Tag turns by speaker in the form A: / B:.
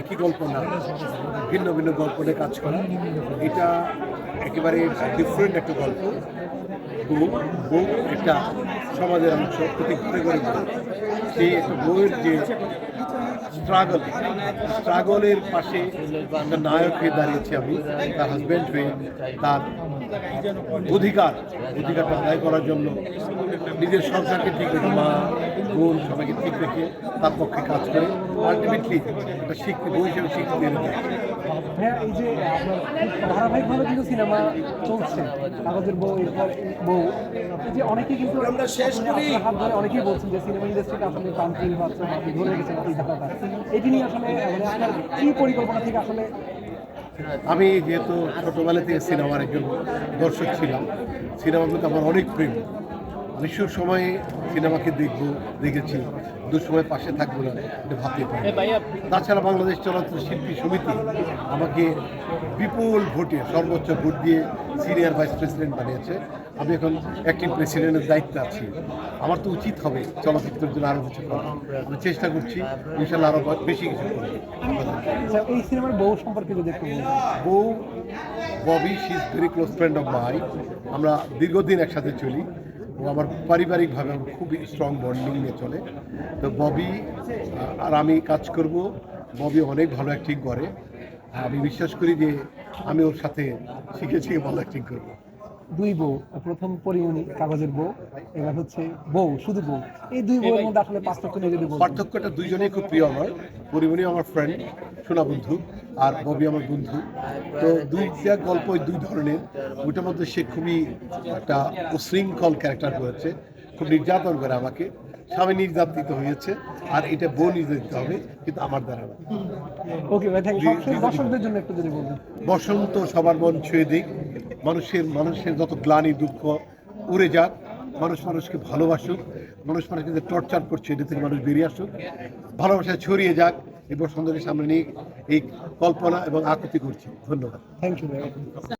A: একই গল্প না, ভিন্ন ভিন্ন গল্প নিয়ে কাজ করা এটা একেবারে ডিফারেন্ট একটা গল্প বউ বউ একটা সমাজের অংশ, প্রতি ঘরে ঘরে। সেই একটা বউয়ের যে স্ট্রাগল স্ট্রাগলের পাশে একটা নায়ক হয়ে দাঁড়িয়েছি আমি, তার হাজব্যান্ড হয়ে, তার অধিকার, অধিকারটা আদায় করার জন্য নিজের সংসারকে ঠিক রেখে মা বোন সবাইকে ঠিক রেখে তার পক্ষে কাজ করে আলটিমেটলি একটা শিক্ষিত বই হিসেবে শিক্ষিত এনে দেয়
B: হ্যাঁ এই যে আপনার ধারাবাহিকভাবে কিন্তু সিনেমা চলছে কাগজের বউ এরপর বউ এই যে অনেকে কিন্তু
C: আমরা শেষ করি।
B: হাত ধরে অনেকেই বলছেন যে সিনেমা ইন্ডাস্ট্রিটা আসলে হচ্ছে বা ধরে রেখেছেন এই ধারাটা। এটি নিয়ে আসলে মানে আপনার কি পরিকল্পনা থেকে আসলে
A: আমি যেহেতু ছোটোবেলা থেকে সিনেমার একজন দর্শক ছিলাম সিনেমার প্রতি আমার অনেক প্রেম আমি সময়ে সিনেমাকে দেখব দেখেছি। দুসময় পাশে থাকব না এটা ভাবতে পারি তাছাড়া বাংলাদেশ চলচ্চিত্র শিল্পী সমিতি আমাকে বিপুল ভোটে সর্বোচ্চ ভোট দিয়ে সিনিয়র ভাইস প্রেসিডেন্ট বানিয়েছে। আমি এখন অ্যাক্টিভ প্রেসিডেন্টের দায়িত্বে আছি। আমার তো উচিত হবে চলচ্চিত্রের জন্য আরও কিছু করা আমি চেষ্টা করছি ইনশাল্লাহ আরও বেশি কিছু করব।
B: আচ্ছা, এই সিনেমার বউ সম্পর্কে যদি একটু
A: বউ Bobby she is very close friend of my আমরা দীর্ঘদিন একসাথে চলি। ও আমার পারিবারিকভাবে আমার খুবই স্ট্রং বন্ডিং নিয়ে চলে। তো ববি আর আমি কাজ করব। ববি অনেক ভালো অ্যাক্টিং করে। আমি বিশ্বাস করি যে আমি ওর সাথে শিখেছি ভালো অ্যাক্টিং করব।
B: দুই বউ প্রথম পরিমণি কাগজের বউ এবার হচ্ছে বউ শুধু বউ। এই দুই বউয়ের মধ্যে আসলে পার্থক্য নিয়ে যদি
A: পার্থক্যটা দুইজনেই খুব প্রিয় আমার। পরিমণি আমার ফ্রেন্ড সোনা বন্ধু আর ববি আমার বন্ধু। তো দুইটা গল্প ওই দুই ধরনের। ওইটার মধ্যে সে খুবই একটা উশৃঙ্খল ক্যারেক্টার করেছে খুব নির্যাতন করে আমাকে। স্বামী নির্যাতিত হয়েছে আর এটা বউ নির্যাতিত হবে কিন্তু আমার দ্বারা না।
B: ওকে ভাই থ্যাংক ইউ। দর্শকদের জন্য একটু যদি বলতেন।
A: বসন্ত সবার মন ছুঁয়ে দিক। মানুষের মানুষের যত গ্লানি দুঃখ উড়ে যাক, মানুষ মানুষকে ভালোবাসুক, মানুষ মানুষ কিন্তু টর্চার করছে এটা থেকে মানুষ বেরিয়ে আসুক, ভালোবাসা ছড়িয়ে যাক এই বসন্তকে সামনে নিয়ে এই কল্পনা এবং আকৃতি করছি। ধন্যবাদ।
B: Thank you